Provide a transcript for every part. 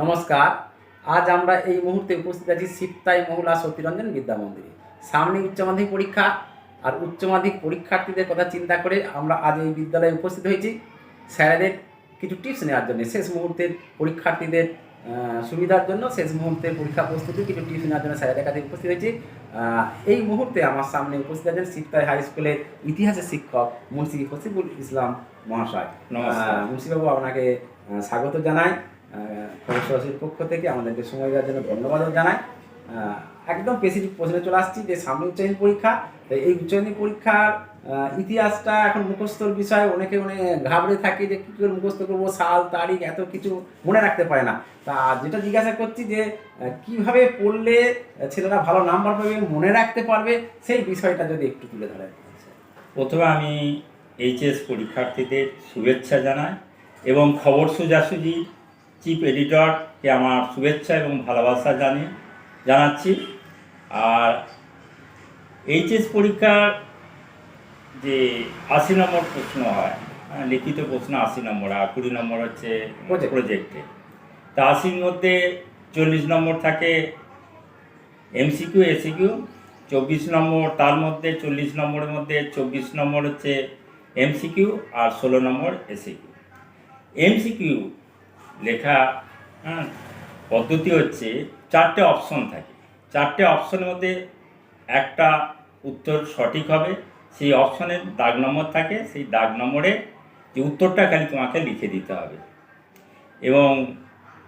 নমস্কার। আজ আমরা এই মুহূর্তে উপস্থিত আছি সিপ্তাই মহুলা সতীরঞ্জন বিদ্যা মন্দিরে। সামনে উচ্চ মাধ্যমিক পরীক্ষা আর উচ্চ মাধ্যমিক পরীক্ষার্থীদের কথা চিন্তা করে আমরা আজ এই বিদ্যালয়ে উপস্থিত হয়েছি। স্যারেদের কিছু টিপস নেওয়ার জন্য, শেষ মুহূর্তের পরীক্ষার্থীদের সুবিধার জন্য শেষ মুহূর্তে পরীক্ষা প্রস্তুতি কিছু টিপস নেওয়ার জন্য স্যারেদের কাছে উপস্থিত হয়েছি। এই মুহূর্তে আমার সামনে উপস্থিত আছেন সিপ্তাই হাই স্কুলের ইতিহাসের শিক্ষক মুন্সি ফসিবুল ইসলাম মহাশয়। মুন্সিবাবু আপনাকে স্বাগত জানাই। খবরসরাসির পক্ষ থেকে আমাদেরকে সময় দেওয়ার জন্য ধন্যবাদও জানাই। একদম স্পেসিফিক প্রশ্নে চলে আসছি যে সামনে উচ্চমাধ্যমিক পরীক্ষা তো এই উচ্চমাধ্যমিক পরীক্ষার ইতিহাসটা এখন মুখস্থর বিষয়, অনেকে অনেক ঘাবড়ে থাকে যে কী করে মুখস্থ করব, সাল, তারিখ এত কিছু মনে রাখতে পারে না। তা যেটা জিজ্ঞাসা করছি যে কীভাবে পড়লে ছেলেরা ভালো নাম্বার পাবে, মনে রাখতে পারবে, সেই বিষয়টা যদি একটু তুলে ধরেন। প্রথমে আমি এইচএস পরীক্ষার্থীদের শুভেচ্ছা জানাই এবং খবর সোজাসুজি চিফ এডিটরকে আমার শুভেচ্ছা এবং ভালোবাসা জানিয়ে জানাচ্ছি। আর এইচএস পরীক্ষার যে আশি নম্বর প্রশ্ন হয় হ্যাঁ, লিখিত প্রশ্ন আশি নম্বর আর কুড়ি নম্বর হচ্ছে প্রজেক্টে তা আশির মধ্যে চল্লিশ নম্বর থাকে এমসিকিউ এসিকিউ চব্বিশ নম্বর তার মধ্যে চল্লিশ নম্বরের মধ্যে চব্বিশ নম্বর হচ্ছে এমসিকিউ আর ষোলো নম্বর এসিকিউ এমসিকিউ লেখা পদ্ধতি হচ্ছে চারটে অপশন থাকে। চারটে অপশনের মধ্যে একটা উত্তর সঠিক হবে, সেই অপশনের দাগ নম্বর থাকে, সেই দাগ নম্বরে যে উত্তরটা খালি তোমাকে লিখে দিতে হবে। এবং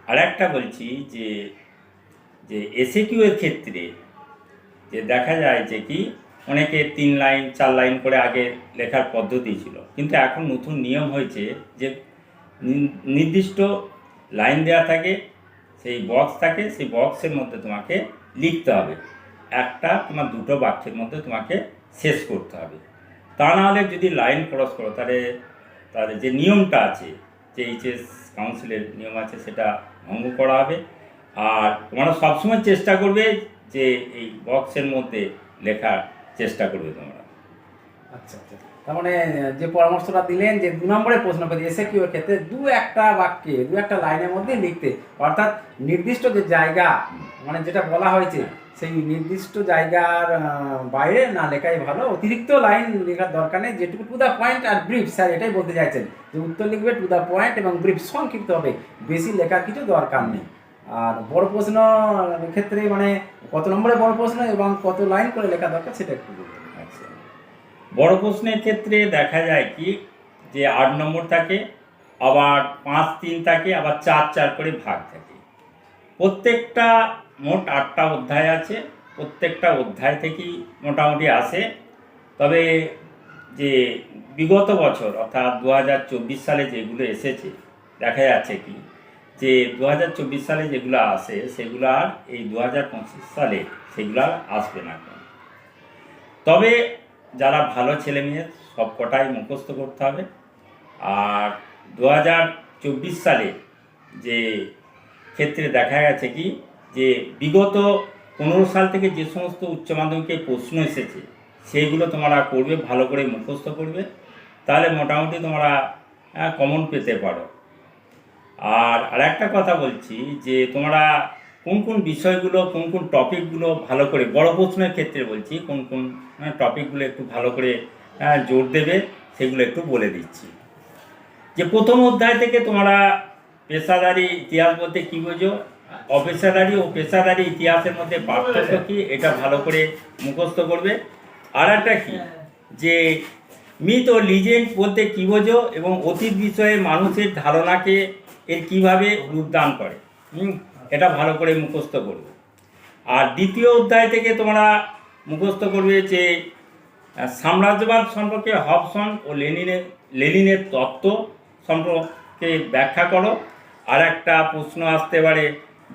আরেকটা বলছি যে যে এসে এর ক্ষেত্রে যে দেখা যায় যে কি, অনেকে তিন লাইন, চার লাইন করে আগে লেখার পদ্ধতি ছিল। কিন্তু এখন নতুন নিয়ম হয়েছে যে, নির্দিষ্ট লাইন দেওয়া থাকে, সেই বক্স থাকে, সেই বক্সের মধ্যে তোমাকে লিখতে হবে। একটা তোমার দুটো বাক্যের মধ্যে তোমাকে শেষ করতে হবে। তা না হলে যদি লাইন ক্রস করো, তাহলে তাহলে যে নিয়মটা আছে, যে এইচএস কাউন্সিলের নিয়ম আছে, সেটা ভঙ্গ করা হবে। আর তোমরা সবসময় চেষ্টা করবে যে এই বক্সের মধ্যে লেখার চেষ্টা করবে তোমরা। আচ্ছা আচ্ছা। তার মানে যে পরামর্শটা দিলেন যে দু নম্বরের প্রশ্ন করতে এসে কি ওর ক্ষেত্রে দু একটা বাক্যে, দু একটা লাইনের মধ্যে লিখতে। অর্থাৎ নির্দিষ্ট যে জায়গা মানে যেটা বলা হয়েছে, সেই নির্দিষ্ট জায়গার বাইরে না লেখাই ভালো। অতিরিক্ত লাইন লেখার দরকার নেই। যেটুকু টু দ্য পয়েন্ট আর ব্রিফ স্যার এটাই বলতে চাইছেন যে উত্তর লিখবে টু দ্য পয়েন্ট এবং ব্রিফ সংক্ষিপ্ত হবে। বেশি লেখার কিছু দরকার নেই। আর বড় প্রশ্ন ক্ষেত্রে মানে কত নম্বরে বড় প্রশ্ন এবং কত লাইন করে লেখা দরকার সেটা একটু বড় প্রশ্নের ক্ষেত্রে দেখা যায় কি যে আট নম্বর থাকে, আবার পাঁচ, তিন থাকে, আবার চার চার করে ভাগ থাকে। প্রত্যেকটা মোট আটটা অধ্যায় আছে, প্রত্যেকটা অধ্যায় থেকেই মোটামুটি আসে। তবে যে বিগত বছর, অর্থাৎ দু হাজার চব্বিশ সালে যেগুলো এসেছে, দেখা যাচ্ছে কি যে দু হাজার চব্বিশ সালে যেগুলো আসে, সেগুলো আর এই দু হাজার পঁচিশ সালে সেগুলো আর আসবে না তবে যারা ভালো ছেলে মেয়ে সব কটাই মুখস্থ করতে হবে। আর দু হাজার চব্বিশ সালে যে ক্ষেত্রে দেখা গেছে কি, যে বিগত পনেরো সাল থেকে যে সমস্ত উচ্চ মাধ্যমিকে প্রশ্ন এসেছে, সেইগুলো তোমরা করবে, ভালো করে মুখস্থ করবে। তাহলে মোটামুটি তোমরা কমন পেতে পারো। আর আরেকটা কথা বলছি, যে তোমরা কোন কোন বিষয়গুলো কোন কোন টপিকগুলো ভালো করে বড় প্রশ্নের ক্ষেত্রে বলছি কোন কোন টপিকগুলো একটু ভালো করে জোর দেবে সেগুলো একটু বলে দিচ্ছি। যে প্রথম অধ্যায় থেকে তোমরা পেশাদারি ইতিহাস বলতে কী বোঝো? অপেশাদারি ও পেশাদারি ইতিহাসের মধ্যে পার্থক্য কী? এটা ভালো করে মুখস্থ করবে। আর একটা কী যে মিথ ও লিজেন্ড বলতে কী বোঝো এবং অতীত বিষয়ে মানুষের ধারণাকে এর কীভাবে রূপদান করে? হুম? এটা ভালো করে মুখস্থ করবে। আর দ্বিতীয় অধ্যায় থেকে তোমরা মুখস্থ করবে যে সাম্রাজ্যবাদ সম্পর্কে হবসন ও লেনিনের লেনিনের তত্ত্ব সম্পর্কে ব্যাখ্যা করো। আর একটা প্রশ্ন আসতে পারে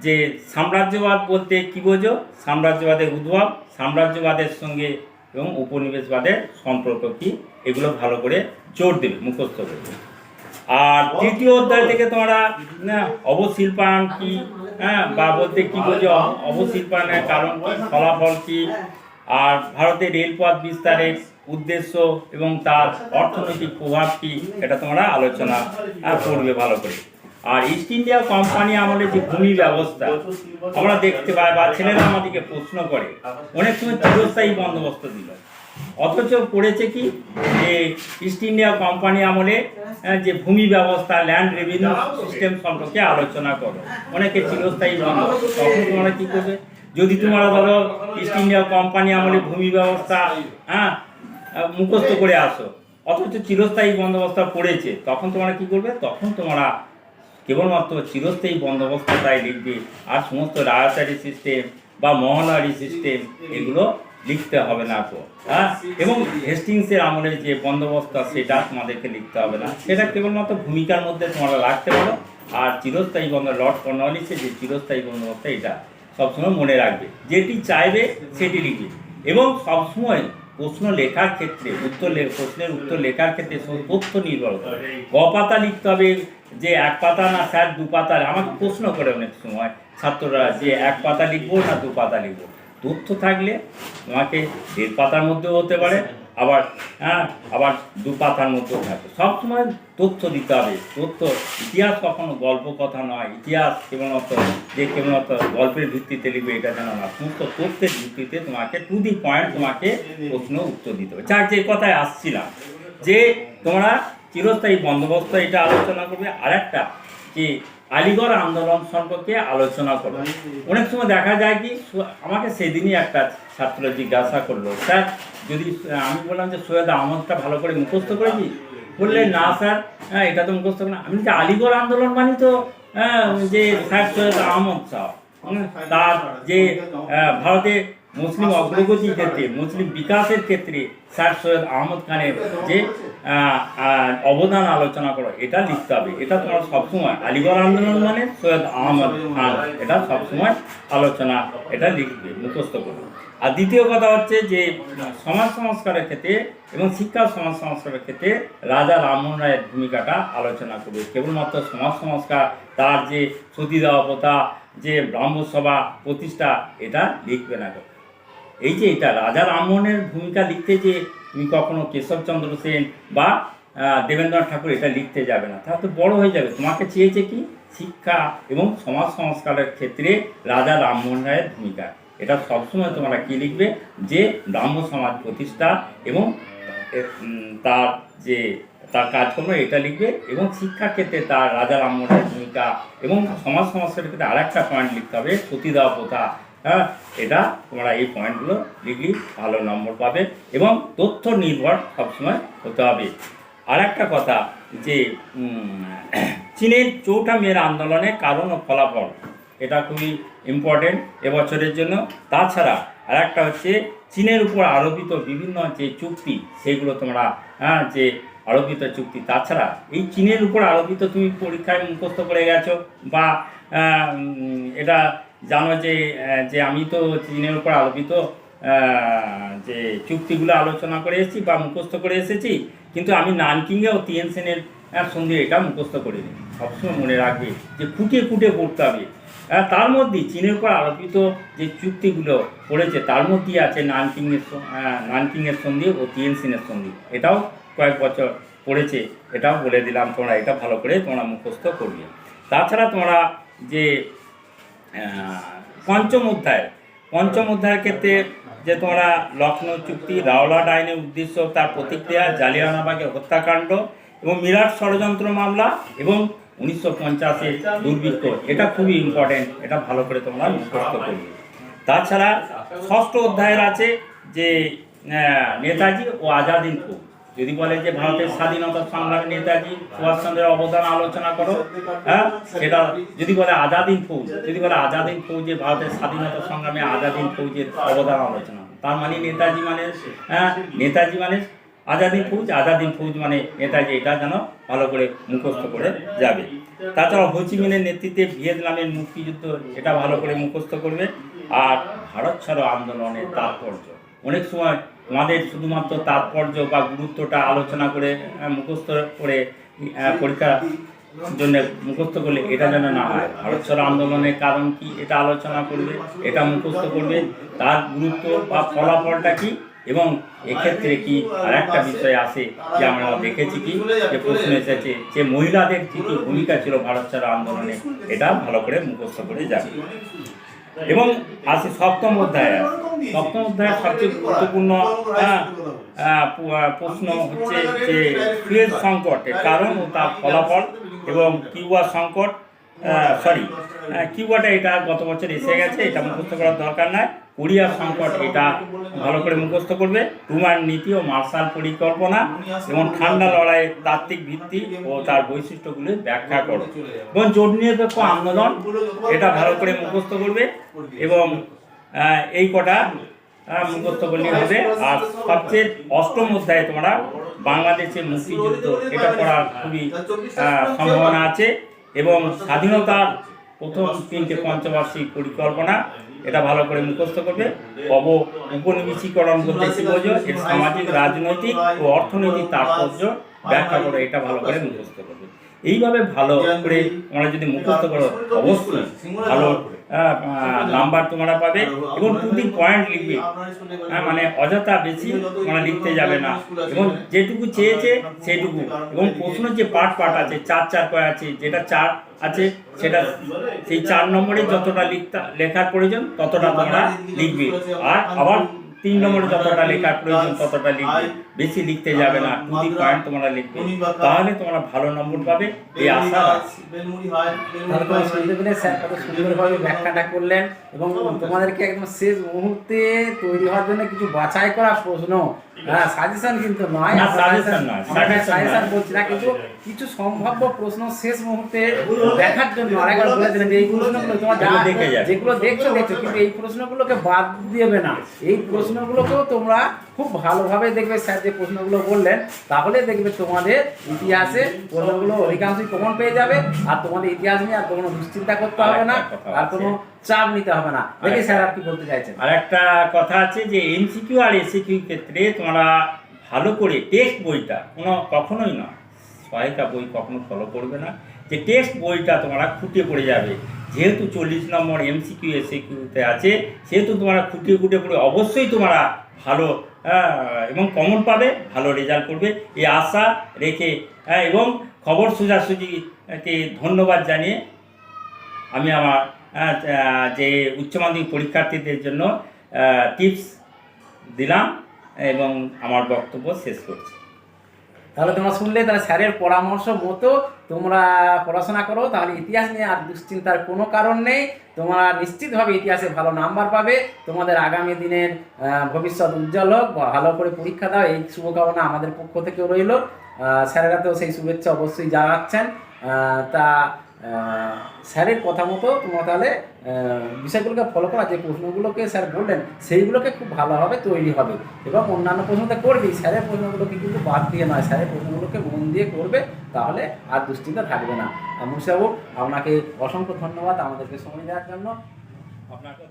যে সাম্রাজ্যবাদ বলতে কী বোঝো? সাম্রাজ্যবাদের উদ্ভব সাম্রাজ্যবাদের সঙ্গে এবং উপনিবেশবাদের সম্পর্ক কী? এগুলো ভালো করে জোর দেবে মুখস্থ করবে। আর তৃতীয় অধ্যায় থেকে তোমরা অবশিল্পায়ন কি? হ্যাঁ বা বলতে কি বোঝো অবশিল্পায়নের কারণ ফলাফল কি? আর ভারতের রেলপথ বিস্তারের উদ্দেশ্য এবং তার অর্থনৈতিক প্রভাব কি? এটা তোমরা আলোচনা করবে ভালো করে। আর ইস্ট ইন্ডিয়া কোম্পানি আমাদের যে ভূমি ব্যবস্থা আমরা দেখতে পাই বা ছেলেরা আমাদেরকে প্রশ্ন করে। অনেক সময় চিরস্থায়ী বন্দোবস্ত দিল। অথচ পড়েছে কি? যে ইস্ট ইন্ডিয়া কোম্পানি আমলে যে ভূমি ব্যবস্থা ল্যান্ড রেভিনিউ সিস্টেম সম্পর্কে আলোচনা করো। অনেকে চিরস্থায়ী বন্দোবস্ত তখন তোমরা কী করবে? যদি তোমরা ধরো ইস্ট ইন্ডিয়া কোম্পানি আমলে ভূমি ব্যবস্থা হ্যাঁ মুখস্থ করে আসো, অথচ চিরস্থায়ী বন্দোবস্ত পড়েছে, তখন তোমরা কি করবে? তখন তোমরা কেবলমাত্র চিরস্থায়ী বন্দোবস্তটাই লিখবে, আর সমস্ত রায়তারি সিস্টেম বা মহানারি সিস্টেম এগুলো লিখতে হবে না তো হ্যাঁ? এবং হেস্টিংসের আমলের যে বন্দোবস্ত সেটা তোমাদেরকে লিখতে হবে না। সেটা কেবলমাত্র ভূমিকার মধ্যে তোমরা রাখতে পারো। আর চিরস্থায়ী বন্ধ লর্ড কর্নওয়ালিসের যে চিরস্থায়ী বন্দোবস্ত এটা সবসময় মনে রাখবে। যেটি চাইবে, সেটি লিখবে। এবং সবসময় প্রশ্ন লেখার ক্ষেত্রে, উত্তর প্রশ্নের উত্তর লেখার ক্ষেত্রে তথ্য নির্ভর করে। ক পাতা লিখতে হবে, যে এক পাতা না, স্যার, দু পাতা, আমাকে প্রশ্ন করে অনেক সময় ছাত্ররা যে এক পাতা লিখব না দু পাতা লিখব। তথ্য থাকলে তোমাকে দেড় পাতার মধ্যেও হতে পারে, আবার হ্যাঁ আবার দু পাতার মধ্যেও থাকে সবসময় তথ্য দিতে হবে। তথ্য, ইতিহাস কখনো গল্প কথা নয়। ইতিহাস কেবলমাত্র যে কেবলমাত্র গল্পের ভিত্তিতে লিখবে, এটা যেন না। সমস্ত তথ্যের ভিত্তিতে তোমাকে টু দি পয়েন্ট তোমাকে প্রশ্ন উত্তর দিতে হবে। যার যে কথায় আসছিলাম, যে তোমরা চিরস্থায়ী বন্দোবস্ত, এটা আলোচনা করবে। আর একটা যে আলিগড় আন্দোলন সম্পর্কে আলোচনা করো অনেক সময় দেখা যায় কি আমাকে সেদিনই একটা ছাত্র জিজ্ঞাসা করল স্যার যদি আমি বললাম যে সৈয়দ আহমদটা ভালো করে মুখস্থ করেছি বললে না স্যার হ্যাঁ এটা তো মুখস্থ করে না আমি যে আলিগড় আন্দোলন মানে তো হ্যাঁ, যে স্যার সৈয়দ আহমদ সাহ তার যে ভারতে মুসলিম অগ্রগতির ক্ষেত্রে মুসলিম বিকাশের ক্ষেত্রে স্যার সৈয়দ আহমদ খানের যে অবদান আলোচনা করো এটা লিখতে হবে। এটা তোমার সবসময় আলিগড় আন্দোলন মানে সৈয়দ আহমদ খান এটা সবসময় আলোচনা এটা লিখবে মুখস্থ করবে। আর দ্বিতীয় কথা হচ্ছে যে সমাজ সংস্কারের ক্ষেত্রে এবং শিক্ষা সমাজ সংস্কারের ক্ষেত্রে রাজা রামমোহন রায়ের ভূমিকাটা আলোচনা করবে। কেবলমাত্র সমাজ সংস্কার তার যে সতীদাহ প্রথা যে ব্রাহ্মসভা প্রতিষ্ঠা এটা লিখবে না। এই যে এটা রাজা রামমোহনের ভূমিকা লিখতে যে তুমি কখনো কেশবচন্দ্র সেন বা দেবেন্দ্রনাথ ঠাকুর এটা লিখতে যাবে না, তাহলে তো বড় হয়ে যাবে। তোমাকে চেয়েছে কি? শিক্ষা এবং সমাজ সংস্কারের ক্ষেত্রে রাজা রামমোহন রায়ের ভূমিকা। এটা সবসময় তোমরা কি লিখবে? যে ব্রাহ্ম সমাজ প্রতিষ্ঠা এবং তার যে, তার কাজকর্ম এটা লিখবে এবং শিক্ষার ক্ষেত্রে তার রাজা রামমোহন রায়ের ভূমিকা এবং সমাজ সংস্কারের ক্ষেত্রে আরেকটা পয়েন্ট লিখতে হবে, সতীদাহ প্রথা। হ্যাঁ এটা তোমরা এই পয়েন্টগুলো লিখলি ভালো নম্বর পাবে এবং তথ্য নির্ভর সবসময় হতে হবে। আর একটা কথা যে চীনের চৌঠা মেয়ের আন্দোলনে কারণ ও ফলাফল, এটা খুবই ইম্পর্টেন্ট এবছরের জন্য। তাছাড়া আর একটা হচ্ছে চীনের উপর আরোপিত বিভিন্ন যে চুক্তি, সেগুলো তোমরা হ্যাঁ যে আরোপিত চুক্তি, তাছাড়া এই চীনের উপর আরোপিত তুমি পরীক্ষায় মুখস্থ করে গেছো বা এটা জানো যে যে আমি তো চীনের উপর আলোপিত যে চুক্তিগুলো আলোচনা করে এসেছি বা মুখস্থ করে এসেছি কিন্তু আমি নানকিংয়ে ও তিয়ান সেনের আহ, এটা মুখস্থ করে করিনি। সবসময় মনে রাখবে যে খুঁটে খুঁটে পড়তে হবে। তার মধ্যে চীনের উপর আলোপিত যে চুক্তিগুলো পড়েছে তার মধ্যেই আছে নানকিংয়ের নানকিংয়ের সন্ধি ও তিয়ান সেনের সন্ধি এটাও কয়েক বছর পড়েছে এটাও বলে দিলাম তোমরা এটা ভালো করে তোমরা মুখস্থ করবে তাছাড়া তোমরা যে পঞ্চম অধ্যায়। পঞ্চম অধ্যায়ের ক্ষেত্রে যে তোমরা লখনৌ চুক্তি রাওলাট আইনের উদ্দেশ্য, তার প্রতিক্রিয়া জালিয়ানাবাগের হত্যাকাণ্ড এবং মিরাট ষড়যন্ত্র মামলা এবং উনিশশো পঞ্চাশের দুর্ভিক্ষ, এটা খুবই ইম্পর্টেন্ট এটা ভালো করে তোমরা মুখস্থ করবে। তাছাড়া ষষ্ঠ অধ্যায়ের আছে যে নেতাজি ও আজাদিন ফৌজ যদি বলে যে ভারতের স্বাধীনতা সংগ্রামে নেতাজি সুভাষচন্দ্রের অবদান আলোচনা করো হ্যাঁ সেটা যদি বলে আজাদিন ফৌজ, যদি বলে আজাদিন ফৌজে ভারতের স্বাধীনতা সংগ্রামে আজাদিন ফৌজের অবদান আলোচনা, তার মানে নেতাজি মানে হ্যাঁ নেতাজি মানে আজাদিন ফৌজ আজাদিন ফৌজ মানে নেতাজি, এটা যেন ভালো করে মুখস্থ করে যাবে। তাছাড়া হোচিমিনের নেতৃত্বে ভিয়েতনামের মুক্তিযুদ্ধ এটা ভালো করে মুখস্থ করবে। আর ভারত ছাড়ো আন্দোলনের তাৎপর্য। অনেক সময় আমাদের শুধুমাত্র তাৎপর্য বা গুরুত্বটা আলোচনা করে মুখস্থ করে পরীক্ষার পরীক্ষা জন্য মুখস্থ করলে এটা যেন না হয় ভারত ছাড়ো আন্দোলনের কারণ কি এটা আলোচনা করবে, এটা মুখস্থ করবে, তার গুরুত্ব বা ফলাফলটা কি এবং এক্ষেত্রে কি আর একটা বিষয় আছে যে আমরা দেখেছি কি, যে প্রশ্ন এসেছে যে মহিলাদের কি কি ভূমিকা ছিল ভারত ছাড়ো আন্দোলনে, এটা ভালো করে মুখস্থ করে যাবে এবং আসে সপ্তম অধ্যায় আছে। সবচেয়ে গুরুত্বপূর্ণ আহ, প্রশ্ন হচ্ছে যে সুয়েজ সংকটের কারণ ও তার ফলাফল এবং কিউবা সংকট সরি কিউবাটা এটা গত বছর এসে গেছে এটা মুখস্থ করার দরকার নাই। কোরিয়া সংকট এটা ভালো করে মুখস্থ করবে। টুমার নীতি ও মার্শাল পরিকল্পনা এবং ঠান্ডা লড়াইয়ের তাত্ত্বিক ভিত্তি ও তার বৈশিষ্ট্যগুলি ব্যাখ্যা করো এবং জোট নিরপেক্ষ আন্দোলন এটা ভালো করে মুখস্থ করবে এবং এই কটা মুখস্থ করলে হবে। আর সবচেয়ে অষ্টম অধ্যায়ে তোমরা বাংলাদেশের মুক্তিযুদ্ধ, এটা পড়ার খুবই সম্ভাবনা আছে এবং স্বাধীনতার প্রথম তিনটে পঞ্চবার্ষিক পরিকল্পনা, এটা ভালো করে মুখস্থ করবে। অব উপনিবেশীকরণ বলতে কি বোঝো, এর সামাজিক, রাজনৈতিক ও অর্থনৈতিক তাৎপর্য ব্যাখ্যা করে এটা ভালো করে মুখস্থ করবে। এইভাবে ভালো করে তোমরা যদি মুখস্থ করো, অবশ্যই ভালো নাম্বার তোমরা পাবে এবং টু দি পয়েন্ট লিখবে। হ্যাঁ মানে অযথা বেশি তোমরা লিখতে যাবে না। এবং যেটুকু চেয়েছে সেটুকু। এবং প্রশ্ন যে পার্ট পার্ট আছে চার চার কয় আছে যেটা চার আছে সেটা সেই চার নম্বরে যতটা লিখতে লেখার প্রয়োজন ততটা তোমরা লিখবে। আর আবার তিন নম্বরে যতটা লেখার প্রয়োজন ততটা লিখবে। বেশি লিখতে যাবে না। টু দি পয়েন্ট তোমরা লিখবে। তাহলে তোমরা ভালো নম্বর পাবে। এই আশা রাখছি। স্যার কত সুন্দরভাবে ব্যাখ্যাটা করলেন এবং তোমাদেরকে একদম শেষ মুহূর্তে তৈরি হওয়ার জন্য কিছু বাছাই করা প্রশ্ন। হ্যাঁ সাজেশন কিন্তু নয়। না, নয়, সাজেশন বলছি না কিন্তু কিছু সম্ভাব্য প্রশ্ন শেষ মুহূর্তে দেখার জন্য আরেকবার বলে দিলেন এই প্রশ্নগুলো তোমার যা যেগুলো দেখছ দেখছ কিন্তু এই প্রশ্নগুলোকে বাদ দেবে না। এই প্রশ্নগুলোকেও তোমরা খুব ভালোভাবে দেখবে স্যার যে প্রশ্নগুলো বললেন তাহলে দেখবে তোমাদের ইতিহাসে প্রশ্নগুলো অধিকাংশই কমন পেয়ে যাবে আর তোমাদের ইতিহাস নিয়ে আর কোনো দুশ্চিন্তা করতে হবে না আর কোনো চাপ নিতে হবে না। দেখি স্যার আর কি বলতে চাইছেন। আর একটা কথা আছে যে এমসিকিউ আর এসিকিউ ক্ষেত্রে তোমরা ভালো করে টেক্সট বইটা কোনো কখনোই না সহায়িকা বই কখনো ফলো করবে না যে টেক্সট বইটা তোমরা খুঁটিয়ে পড়ে যাবে। যেহেতু চল্লিশ নম্বর এমসিকিউ এসিকিউতে আছে সেহেতু তোমরা খুঁটিয়ে খুঁটিয়ে পড়ে অবশ্যই তোমরা ভালো এবং কমন পাবে ভালো রেজাল্ট করবে। এই আশা রেখে হ্যাঁ, এবং খবর সোজাসুজিকে ধন্যবাদ জানিয়ে আমি আমার আহ, যে উচ্চ মাধ্যমিক পরীক্ষার্থীদের জন্য টিপস দিলাম এবং আমার বক্তব্য শেষ করছি। তাহলে তোমরা শুনলে, তাহলে স্যারের পরামর্শ মতো তোমরা পড়াশোনা করো, তাহলে ইতিহাস নিয়ে আর দুশ্চিন্তার কোনো কারণ নেই। তোমরা নিশ্চিতভাবে ইতিহাসে ভালো নাম্বার পাবে। তোমাদের আগামী দিনের ভবিষ্যৎ উজ্জ্বল হোক, ভালো করে পরীক্ষা দাও, এই শুভকামনা আমাদের পক্ষ থেকেও রইল। স্যারেরা তো সেই শুভেচ্ছা অবশ্যই জানাচ্ছেন। তা স্যারের কথা মতো তোমার তাহলে বিষয়গুলোকে ফলো করা যে প্রশ্নগুলোকে স্যার বললেন, সেইগুলোকে খুব ভালোভাবে তৈরি হবে এবং অন্যান্য প্রশ্ন তো করবেই স্যারের প্রশ্নগুলোকে কিন্তু বাদ দিয়ে নয়, স্যারের প্রশ্নগুলোকে মন দিয়ে করবে, তাহলে আর দুশ্চিন্তা থাকবে না। মুসাবু আপনাকে অসংখ্য ধন্যবাদ আমাদেরকে সময় দেওয়ার জন্য। আপনাকে